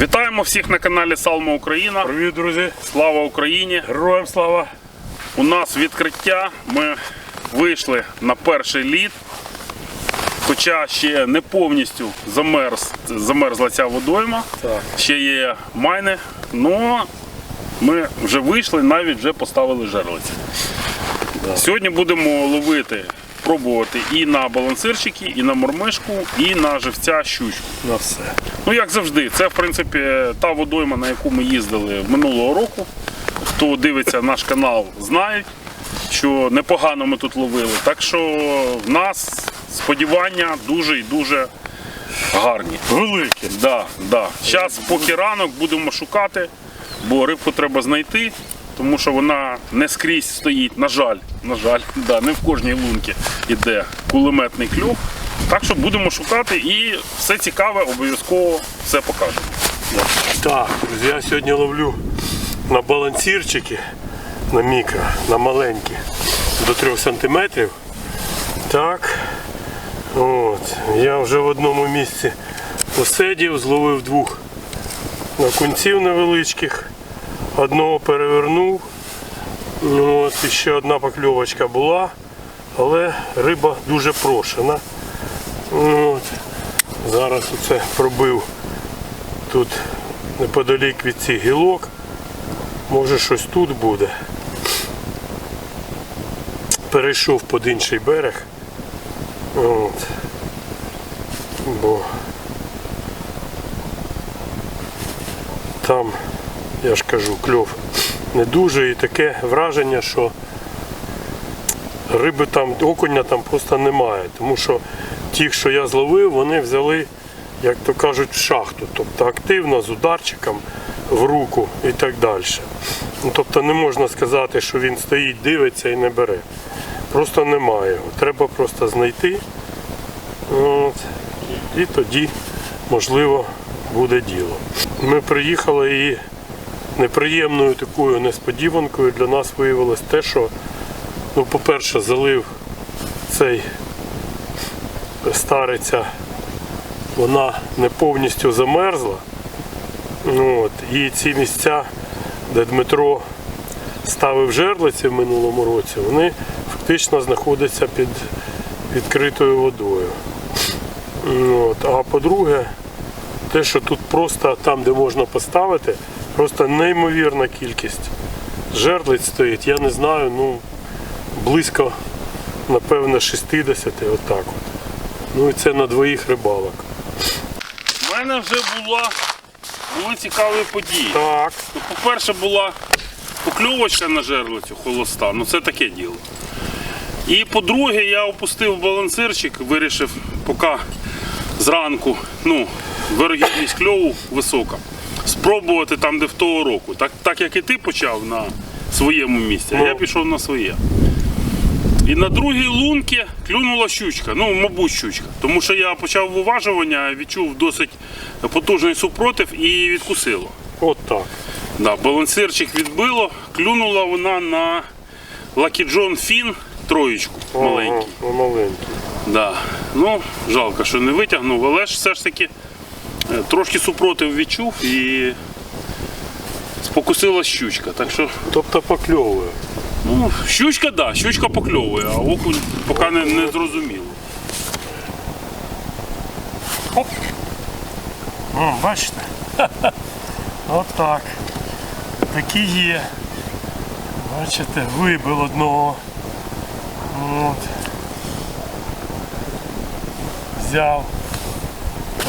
Вітаємо всіх на каналі Салма Україна. Привіт, друзі! Слава Україні! Героям слава! У нас відкриття. Ми вийшли на перший лід. Хоча ще не повністю замерз, замерзла ця водойма. Так. Ще є майни. але ми вже вийшли, навіть вже поставили жерлиці. Сьогодні будемо ловити, пробувати і на балансирчики, і на мормишку, і на живця щучку. На все. Ну, як завжди, це в принципі та водойма, на яку ми їздили минулого року. Хто дивиться наш канал, знають, що непогано ми тут ловили. Так що в нас сподівання дуже і дуже гарні. Велике. Да, да. Зараз, поки ранок, будемо шукати, бо рибку треба знайти, тому що вона не скрізь стоїть. На жаль, на жаль, да, не в кожній лунці йде кулеметний клюв. Так що будемо шукати і все цікаве, обов'язково все покажемо. Так, друзі, я сьогодні ловлю на балансірчики, на мікро, на маленькі, до 3 см. Так. От. Я вже в одному місці посидів, зловив двох окунців невеличких, одного перевернув. Ну, От, ще одна покльовочка була, але риба дуже прошена. Ну, От. Зараз оце пробив тут неподалік від цих гілок. Може щось тут буде. Перейшов під інший берег. От. Бо там, я ж кажу, кльов не дуже і таке враження, що риби там, окуня там просто немає. Тому що ті, що я зловив, вони взяли, як то кажуть, в шахту. Тобто активно з ударчиком в руку і так далі. Ну, тобто не можна сказати, що він стоїть, дивиться і не бере. Просто немає його. Треба просто знайти. От. І тоді, можливо, буде діло. Ми приїхали і неприємною такою несподіванкою для нас виявилось те, що, ну, по-перше, залив цей стариця, вона не повністю замерзла. Ну, От. І ці місця, де Дмитро ставив жерлиці в минулому році, вони фактично знаходяться під відкритою водою. Ну, От. А по-друге, те, що тут просто там, де можна поставити, просто неймовірна кількість жерлиць стоїть. Я не знаю, ну близько, напевно, 60, отак от. Ну і це на двоїх рибалок. У мене вже була, були цікаві події. Так. Ну, По-перше, була покльовочка на жерлицю холоста, ну це таке діло. І по-друге, я опустив балансирчик, вирішив, поки зранку, ну, вирогідність кльову висока, спробувати там, де в того року. Так, так як і ти почав на своєму місці, а Ну. я пішов на своє. І на другій лунці клюнула щучка, ну, мабуть, щучка. Тому що я почав виважування, відчув досить потужний супротив і відкусило. От так. Да, балансирчик відбило, клюнула вона на Lucky John Finn троєчку маленький. Ага, маленький. Да. Ну, жалко, що не витягнув, але ж все ж таки трошки супротив відчув і спокусила щучка. Так що, Тобто покльовує. ну, щучка, да, щучка покльовує, а окунь поки не, не зрозуміло. О, бачите? От так. Такі є. Бачите, вибив одного. От. Взяв.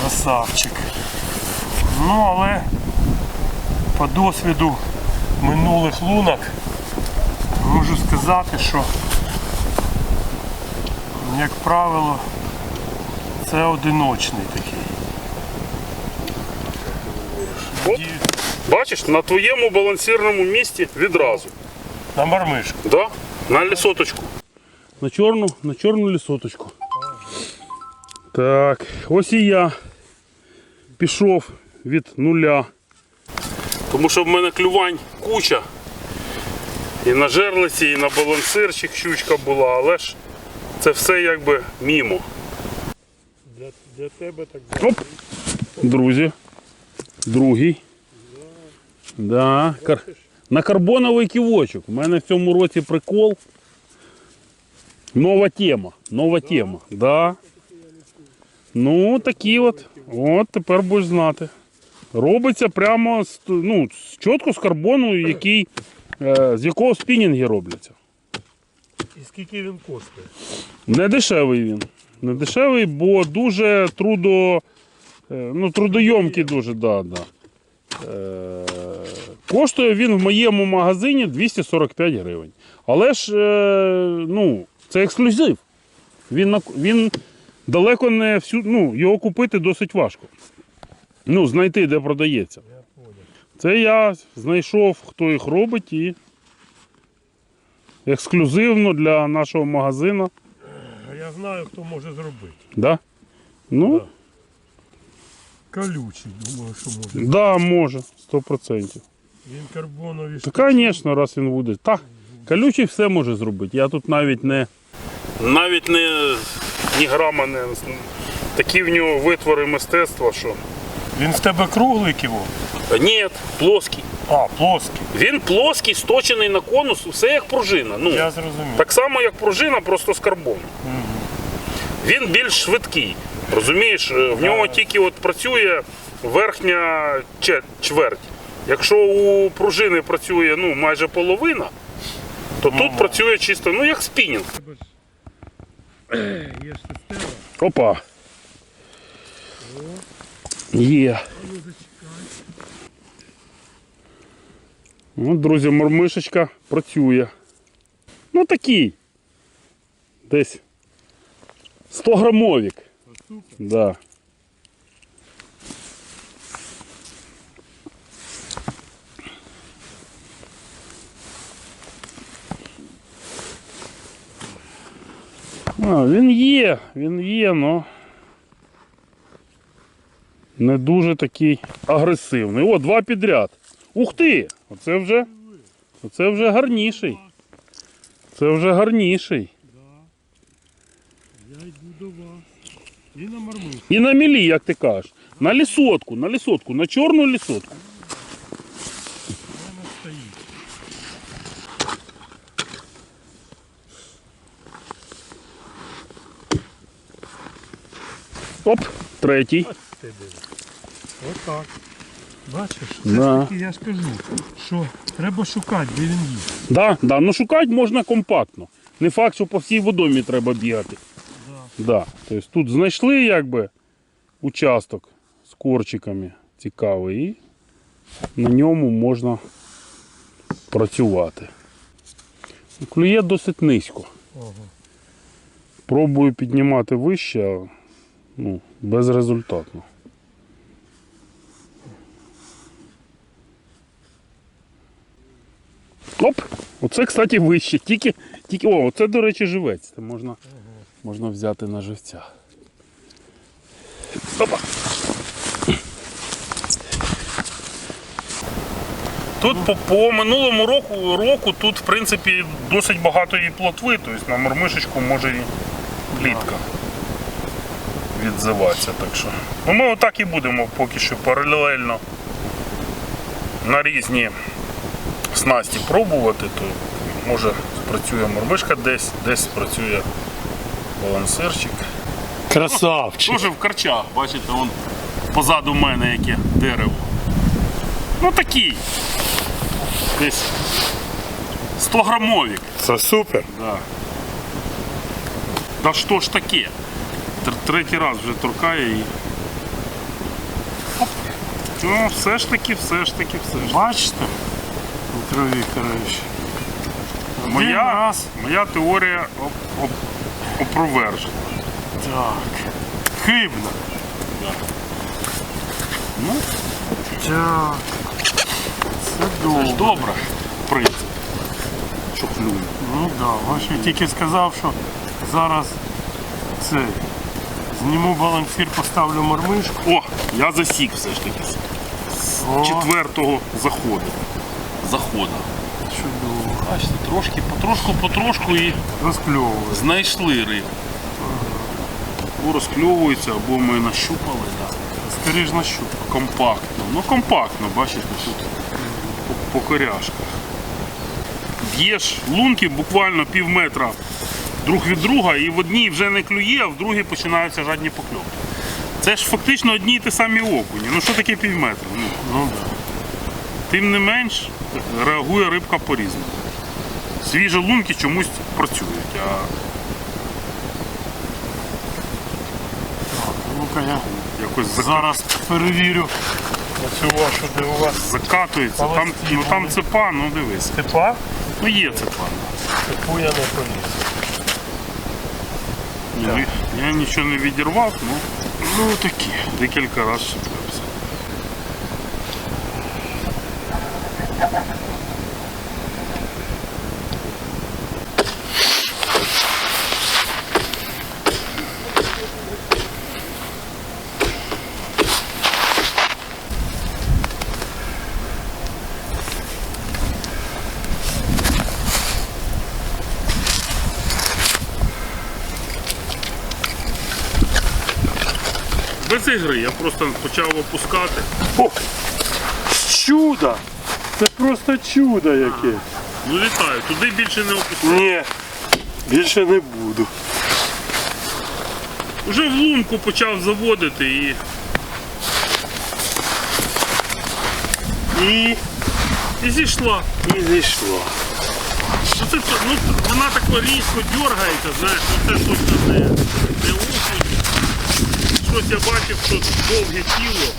Красавчик. Ну, але по досвіду минулих лунок можу сказати, що, як правило, це одиночний такий. От, бачиш, на твоєму балансирному місці відразу. На мармишку. Да? На лісоточку. На чорну, на чорну лісоточку. Так, ось і я пішов від нуля. Тому що в мене клювань куча. І на жерлиці, і на балансирчик щучка була, але ж це все якби мімо. Для, для тебе так Оп. Друзі, Другий. Да. Кар... На карбоновий ківочок. У мене в цьому році прикол. Нова тема. Нова тема. Да. Ну, такі от. От тепер будеш знати. Робиться прямо з, ну, з- чітко з карбону, який, е, з якого спінінги робляться. І скільки він коштує? Не дешевий він. Не дешевий, бо дуже трудо, е, ну, трудойомкий дуже, да, да. Е, коштує він в моєму магазині 245 гривень. Але ж е, ну, це ексклюзив. Він, на- він далеко не всю, ну, його купити досить важко. Ну, знайти, де продається. Це я знайшов, хто їх робить, і ексклюзивно для нашого магазину. Я знаю, хто може зробити. Да? Ну, Да. Колючий, думаю, що може. да, може, 100%. Він карбонові Та, звісно, раз він буде. Так, колючий все може зробити. Я тут навіть не. Навіть не ні грама не. Такі в нього витвори мистецтва, що. Він в тебе круглий ківо? Ні, плоский. А, плоский. Він плоский, сточений на конус, все як пружина. Ну, Я зрозумів. Так само, як пружина, просто з карбону. Він більш швидкий. Розумієш, Е, в нього тільки от працює верхня чверть. Якщо у пружини працює ну, майже половина, то тут працює чисто, ну як спінінг. Є ж система. Опа. Є. Ну, друзі, мормишечка працює. Ну такий. Десь 100 грамовік. Да. А, він є, він є, але не дуже такий агресивний. О, два підряд. Ух ти! Оце вже, оце вже гарніший. Це вже гарніший. Я йду до вас. І на марму. І на мілі, як ти кажеш. На лісотку, на лісотку, на чорну лісотку. мене стоїть. Оп, третій. Диви. Отак. Бачиш, це Да. таки я ж кажу, що треба шукати, де він є. Да, да, ну шукати можна компактно. Не факт, що по всій водомі треба бігати. Да. Тобто тут знайшли якби участок з корчиками цікавий і на ньому можна працювати. Клює досить низько. Ага. Пробую піднімати вище, а, ну, безрезультатно. Оп! Оце, кстати, вище. Тільки, тільки, о, оце, до речі, живець. Це можна, можна взяти на живця. Опа! Тут по, по минулому року, року тут, в принципі, досить багато і плотви, тобто на мормишечку може і плітка відзиватися. Так що. Ну, ми отак і будемо поки що паралельно на різні снасті пробувати, то може спрацює мормишка десь, десь спрацює балансирчик. Красавчик. Дуже в карчах, бачите, вон позаду мене яке дерево. Ну такий. Десь 100 грамовік. Це супер. Да. Та що ж таке? Тр- Третій раз вже торкає і. Ну, все ж таки, все ж таки, все ж. Бачите? Дмитро Вікторович. Один Моя, раз. моя теорія оп- оп- опровержена. Так. Хибно. Ну, Так. Це це ж добре. добре, в принципі. Що. Ну да, Ваш я тільки сказав, що зараз це. Зніму балансир, поставлю мармишку. О, я засік все ж таки. З О, четвертого заходу. Заходу. чудово. Бачите, трошки, потрошку, потрошку і Розкльовую. знайшли рибу. Або розкльовується, або ми нащупали. Да. Скоріш на щуп. Компактно. Ну компактно, бачиш, тут по, по коряшках. Б'єш лунки буквально пів метра друг від друга, і в одній вже не клює, а в другій починаються жадні покльовки. Це ж фактично одні й ті самі окуні. Ну що таке пів метра? Ну, Ну да. тим не менш реагує рибка по-різному. Свіжі лунки чомусь працюють, а Ну-ка я якось зак- зараз перевірю оцю вашу, де у вас закатується. Там, ну, там цепа, ну дивись. степа, Ну є цепа. степу я не поліз. Я нічого не відірвав, ну, ну такі. Декілька разів чіплявся. Без ігри я просто почав опускати. О, чудо! Це просто чудо яке. Ну літаю, туди більше не опускаю. Ні, більше не буду. Уже в лунку почав заводити і І, І зійшла. і зійшло. Ну, це, ну, вона так різко дергається, знаєш, ну це точно не. Щось я бачив, що довге тіло.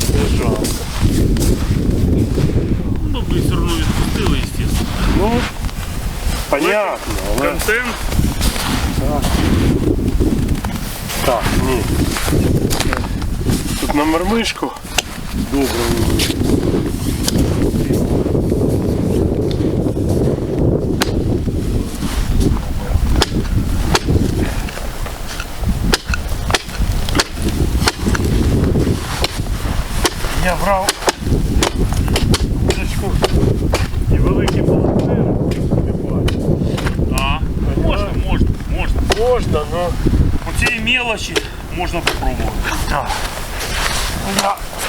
Це жалко. Ну, ми все одно відпустили, звісно. Ну, понятно, але Контент. так, ні. Тут на мармишку Добре. Я брав удочку і великі полотнери. Не бачу. А, можна, можна, можна. Можна, но По цій мелочі можна попробувати. Так.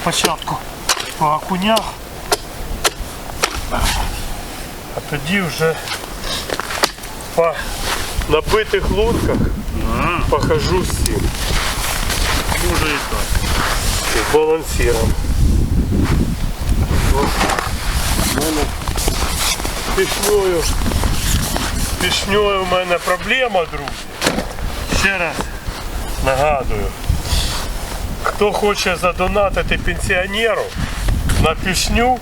Спочатку по окунях, а тоді вже по набитих лунках похожу цим, може і так. з балансиром. У пішньою, пішньою в мене проблема, друзі. Ще раз нагадую, хто хоче задонатити пенсіонеру на пішню,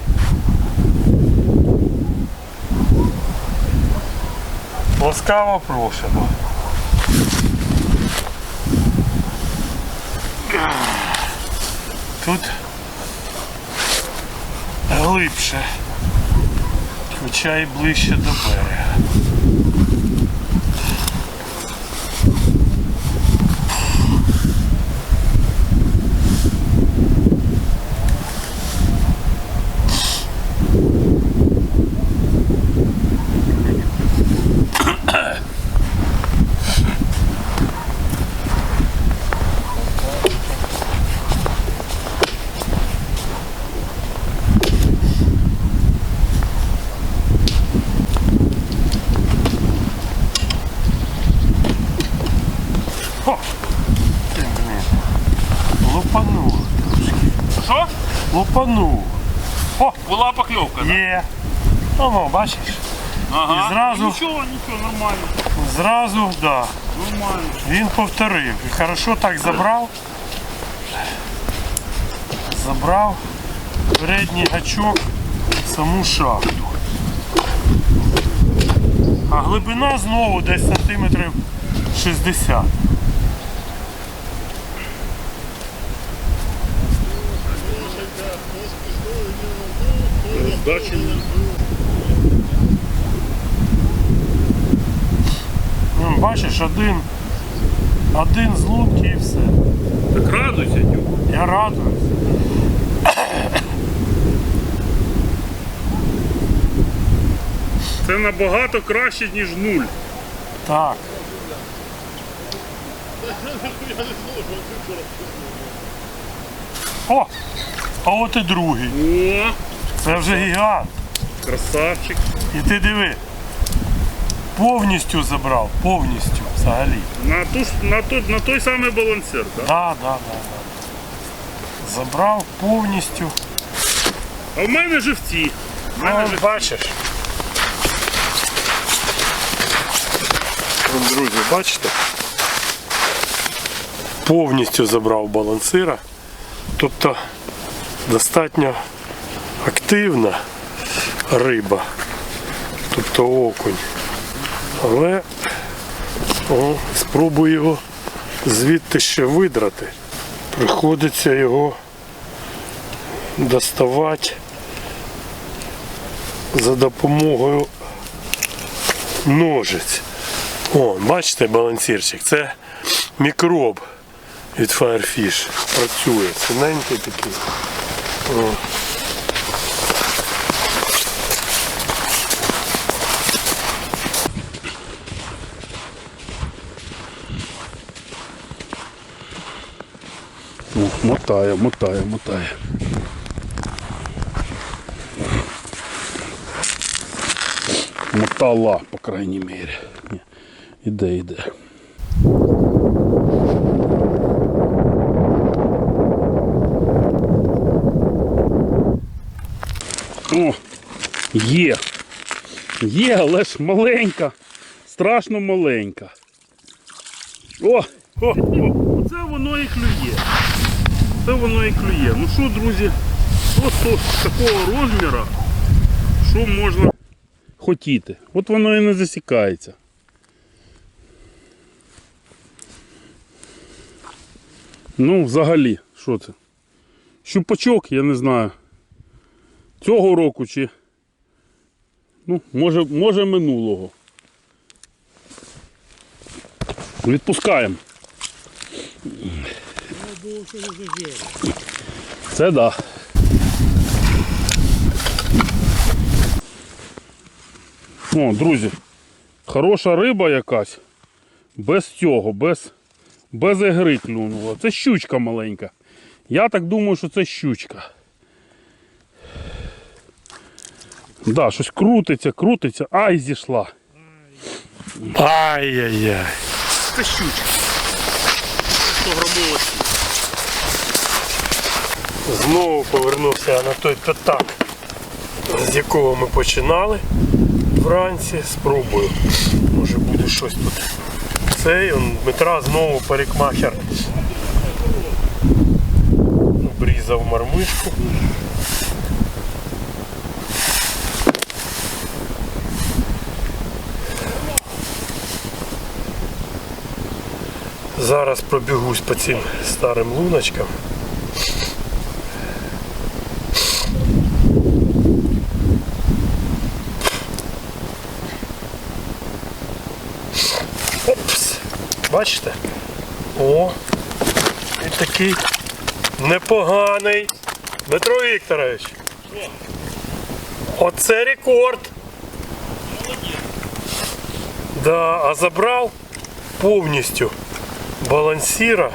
ласкаво просимо. Тут глибше, хоча й ближче до берега. О! Ти. Лупанув трошки. Що? Лупанув. О, Була покльовка, да? є. Ну, ну, бачиш, Ага. І зразу- Нічого, нічого, нормально. зразу, да. Нормально. Він повторив. І хорошо так забрав. Забрав передній гачок в саму шахту. А глибина знову десь сантиметрів 60. Здачі. Ну, бачиш, один, один з лунки і все. Так радуйся, Дюк. Я радуюсь. Це набагато краще, ніж нуль. Так. О! А от і другий. О, Це вже гігант. красавчик. І ти диви. Повністю забрав, повністю взагалі. На, ту, ж- на, ту, на той самий балансир, так? Да, да, да, да. Забрав повністю. А в мене живці. В мене Ну, живці. бачиш. Вон, Друзі, бачите? Повністю забрав балансира. Тобто достатньо активна риба. Тобто окунь. Але о, спробую його звідти ще видрати. Приходиться його доставати за допомогою ножиць. О, бачите балансірчик, це мікроб від Firefish. Працює, синенький такий. О. О, мотає, мотає, мотає. Мотала, по крайній мірі. Іде, іде. О, є. Є, але ж маленька. Страшно маленька. О! О, о, оце воно і клює. Це воно і клює. Ну що, друзі, просто такого розміру, що можна хотіти. От воно і не засікається. Ну, взагалі, що це? Щупачок, я не знаю. Цього року чи. Ну, може, може минулого. Відпускаємо. Це да. О, друзі, хороша риба якась. Без цього, без, без ігри клюнула. Це щучка маленька. Я так думаю, що це щучка. Да, щось крутиться, крутиться. Ай, зійшла. Ай-яй-яй. Це щучка. 100 грамова Знову повернувся на той п'ятак, з якого ми починали вранці. Спробую. Може буде щось тут. Цей он, Дмитра знову парикмахер обрізав мармишку. Зараз пробігусь по цим старим луночкам. Опс. Бачите? О, і такий непоганий. Дмитро Вікторович. Оце рекорд. Да, а забрав повністю балансіра.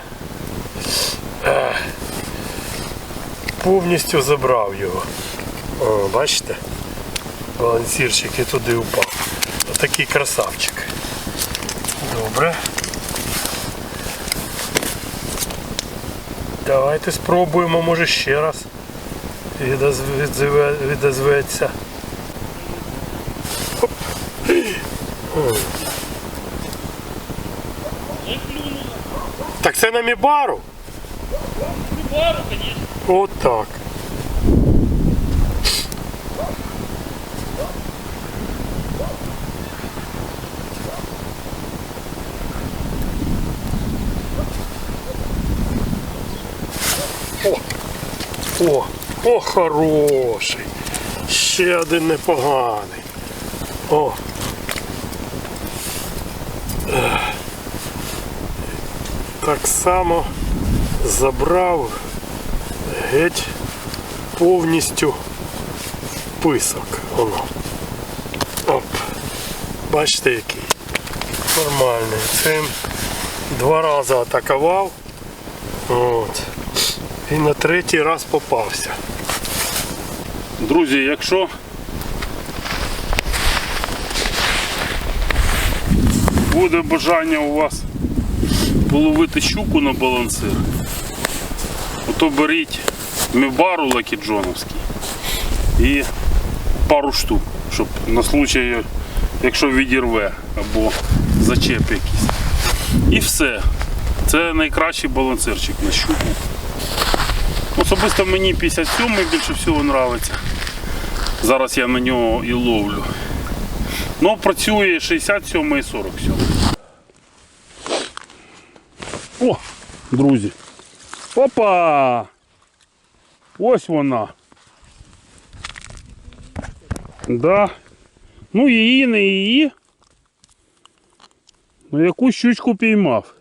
Повністю забрав його. О, бачите? Балансірчик і туди упав. Отакий красавчик. Добре. Давайте спробуємо, може ще раз. Відозв- Відозветься. Так це на Мібару? Пару, звісно. От о, о, хороший. Ще один непоганий. О. Так само забрав геть повністю писок. Воно. Оп. Бачите який. Нормальний. Цим два рази атакував. От. І на третій раз попався. Друзі, якщо буде бажання у вас половити щуку на балансир, то беріть мібару лакіджоновський і пару штук, щоб на случай, якщо відірве або зачеп якийсь. І все. Це найкращий балансирчик на щуку. Особисто мені 57 більше всього подобається. Зараз я на нього і ловлю. Ну, працює 67 і 47. О, друзі. Опа! Ось вона. Да. Ну її, не її. Ну яку щучку піймав.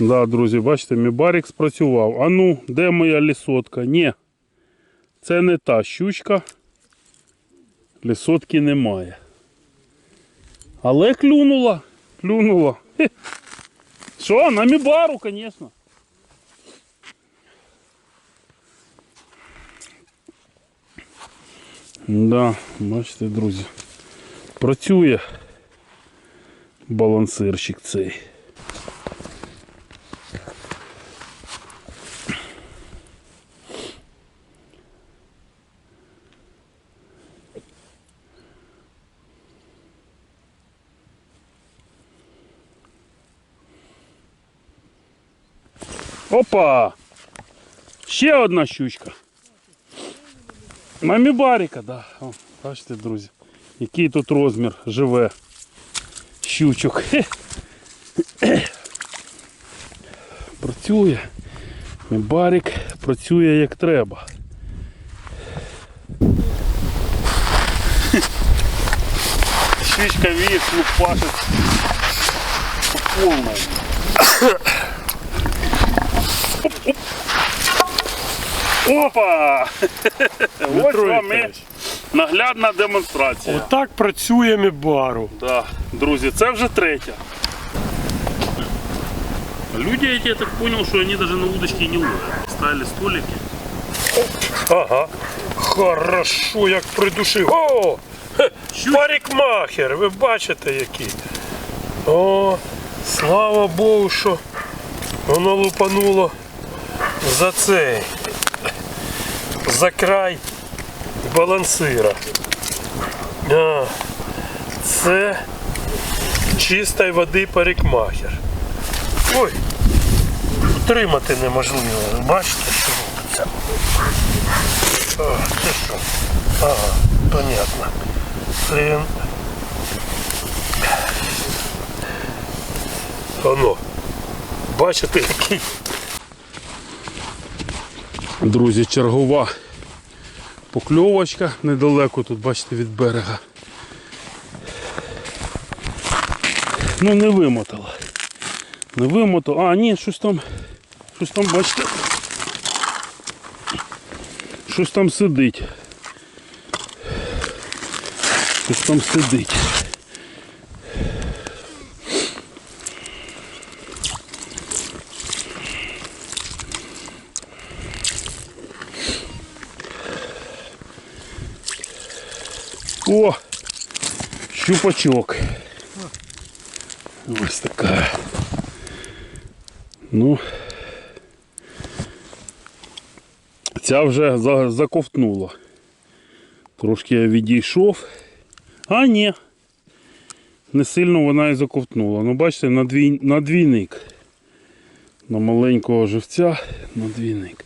Да, друзі, бачите, мій барік спрацював. А ну, де моя лісотка? Ні. Це не та щучка. Лісотки немає. Але клюнула. Клюнула. Що, на мібару, звісно. Да, бачите, друзі. Працює балансирчик цей. Опа! Ще одна щучка. Мамібаріка, да. О, бачите, друзі, який тут розмір живе щучок. Працює. Мібарік працює як треба. Щучка віє, лупашить по повному. Опа! Ось вам і наглядна демонстрація. Отак працює мібару. Да, друзі, це вже третя. Люди эти, я так понял, что они даже на удочке не ловят. Ставили столики. Ага. Хорошо, як придушив. О! Хе, Парикмахер, ви бачите який. О, слава Богу, що воно лупануло за цей. За край балансира. А, це чистої води парикмахер. Ой, утримати неможливо. Бачите, що робиться? О, це що? Ага, понятно. Блин. Оно. Бачите, який Друзі, чергова покльовочка недалеко тут, бачите, від берега. Ну не вимотала. Не вимотала. А, ні, щось там. Щось там, бачите. Щось там сидить. Щось там сидить. О! Щупачок. Ось така. Ну. Ця вже заковтнула. Трошки я відійшов. А, ні. Не сильно вона і заковтнула. Ну, бачите, на двійник. На маленького живця на двійник.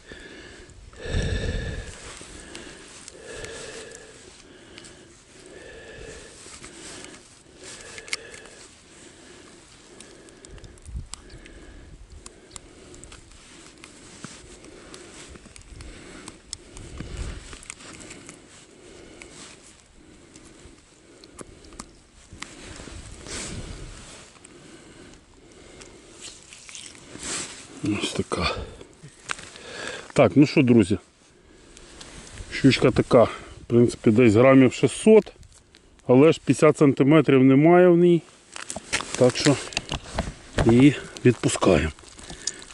Ось така. Так, ну що, друзі. Щучка така в принципі, десь грамів 600, але ж 50 сантиметрів немає в ній. Так що і відпускаємо.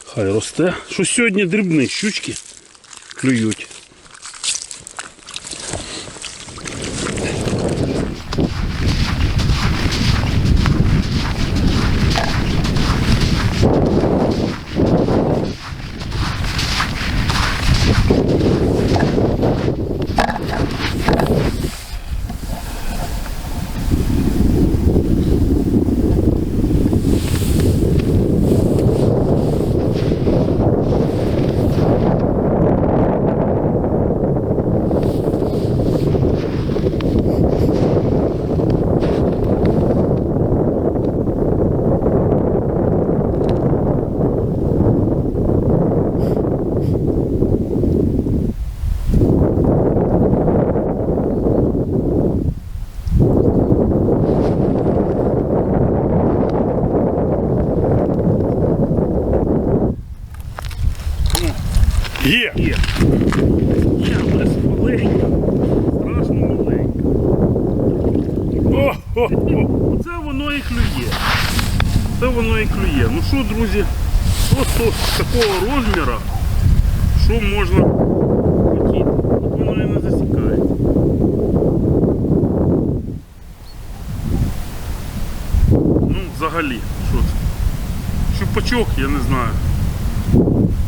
Хай росте. Що сьогодні дрібні щучки клюють. Є! Є. Є, але ж маленька. Страшно маленька. О, о, о. Оце воно і клює. Це воно і Ну друзі, просто такого розміру, що можна хотіти. Воно і не засікається. Ну, взагалі, що це? Щупачок, я не знаю.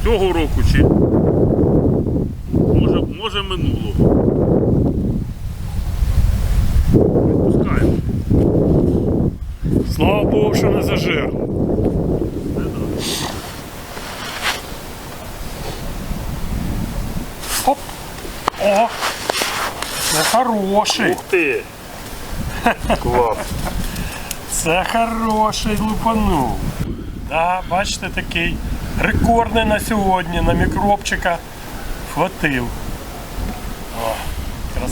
Цього року чи може, може минулого. Відпускаємо. Слава Богу, що не зажер. Оп! О! Це хороший. Ух ти! Клас. Це хороший лупанув. Да, бачите, такий рекордний на сьогодні на мікробчика хватив. О,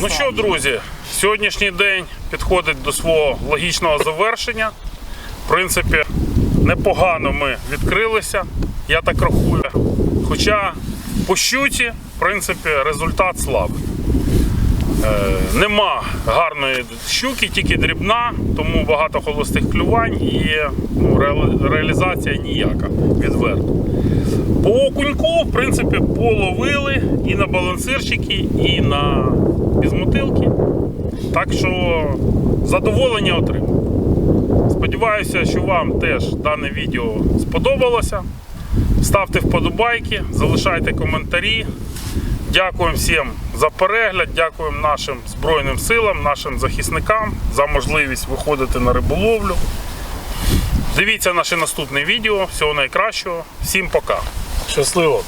Ну що, друзі, сьогоднішній день підходить до свого логічного завершення. В принципі, непогано ми відкрилися, я так рахую. Хоча по щуці, в принципі, результат слабий. Е, нема гарної щуки, тільки дрібна, тому багато холостих клювань і ну, реалізація ніяка відверто. По окуньку, в принципі, половили і на балансирчики, і на безмотилки. Так що задоволення отримав. Сподіваюся, що вам теж дане відео сподобалося. Ставте вподобайки, залишайте коментарі. Дякуємо всім за перегляд, дякуємо нашим Збройним силам, нашим захисникам за можливість виходити на риболовлю. Дивіться наше наступне відео. Всього найкращого. Всім пока. Щасливо!